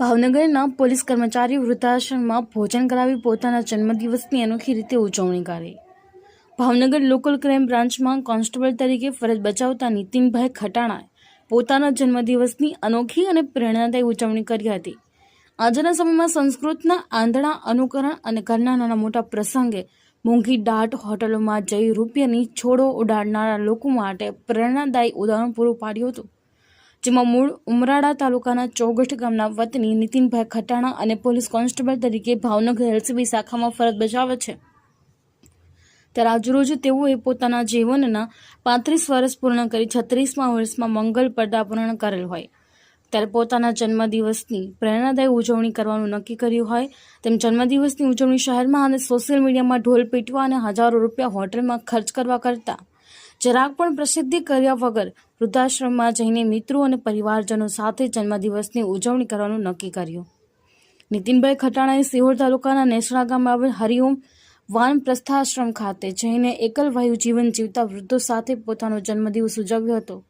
ભાવનગરના પોલીસ કર્મચારી વૃદ્ધાશ્રમમાં ભોજન કરાવી પોતાના જન્મદિવસની અનોખી રીતે ઉજવણી કરી. ભાવનગર લોકલ ક્રાઇમ બ્રાન્ચમાં કોન્સ્ટેબલ તરીકે ફરજ બજાવતા નીતિનભાઈ ખટાણાએ પોતાના જન્મદિવસની અનોખી અને પ્રેરણાદાયી ઉજવણી કરી હતી. આજના સમયમાં સંસ્કૃતના આંધળા અનુકરણ અને ઘરના નાના મોટા પ્રસંગે મોંઘી દાટ હોટલોમાં જઈ રૂપિયાની છોડો ઉડાડનારા લોકો માટે પ્રેરણાદાયી ઉદાહરણ પૂરું પાડ્યું હતું. જેમાં મૂળ ઉમરાળા તાલુકાના ચોગઠ ગામના વતની નીતિનભાઈ ખટાણા અને પોલીસ કોન્સ્ટેબલ તરીકે ભાવનગર એલસીબી શાખામાં ફરજ બજાવે છે. ત્યારે આજરોજ તેઓએ પોતાના જીવનના પાંત્રીસ વર્ષ પૂર્ણ કરી છત્રીસમા વર્ષમાં મંગલ પૂર્ણ કરેલ હોય. ત્યારે પોતાના જન્મદિવસની પ્રેરણાદાયી ઉજવણી કરવાનું નક્કી કર્યું હોય તેમ જન્મદિવસની ઉજવણી શહેરમાં અને સોશિયલ મીડિયામાં ઢોલ પીટવા અને હજારો રૂપિયા હોટલમાં ખર્ચ કરવા કરતા જરાક પણ પ્રસિદ્ધિ કર્યા વગર વૃદ્ધાશ્રમમાં જઈને મિત્રો અને પરિવારજનો સાથે જન્મદિવસની ઉજવણી કરવાનું નક્કી કર્યું. નીતિનભાઈ ખટાણાએ સિહોર તાલુકાના નેસડા ગામમાં આવેલ હરિઓમ વાન પ્રસ્થાશ્રમ ખાતે જઈને એકલવાયુ જીવન જીવતા વૃદ્ધો સાથે પોતાનો જન્મદિવસ ઉજવ્યો હતો.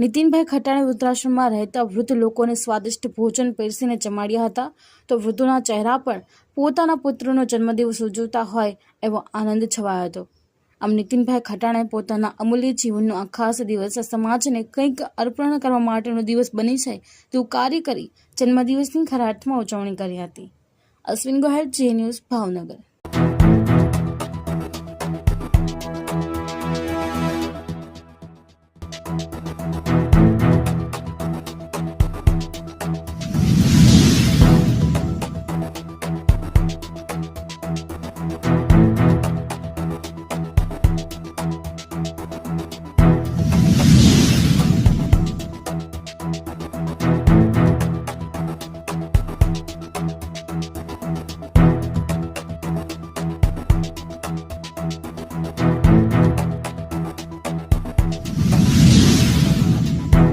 નીતિનભાઈ ખટાણે વૃદ્ધાશ્રમમાં રહેતા વૃદ્ધ લોકોને સ્વાદિષ્ટ ભોજન પીરસીને જમાડ્યા હતા. તો વૃદ્ધોના ચહેરા પર પોતાના પુત્રનો જન્મદિવસ ઉજવતા હોય એવો આનંદ છવાયો હતો. આમ નીતિનભાઈ ખટાણે પોતાના અમૂલ્ય જીવનનો આ ખાસ દિવસ સમાજને કંઈક અર્પણ કરવા માટેનો દિવસ બની જાય તેવું કાર્ય કરી જન્મદિવસની ખરા અર્થમાં ઉજવણી કરી હતી. અશ્વિન ગોહેલ જે ન્યૂઝ ભાવનગર.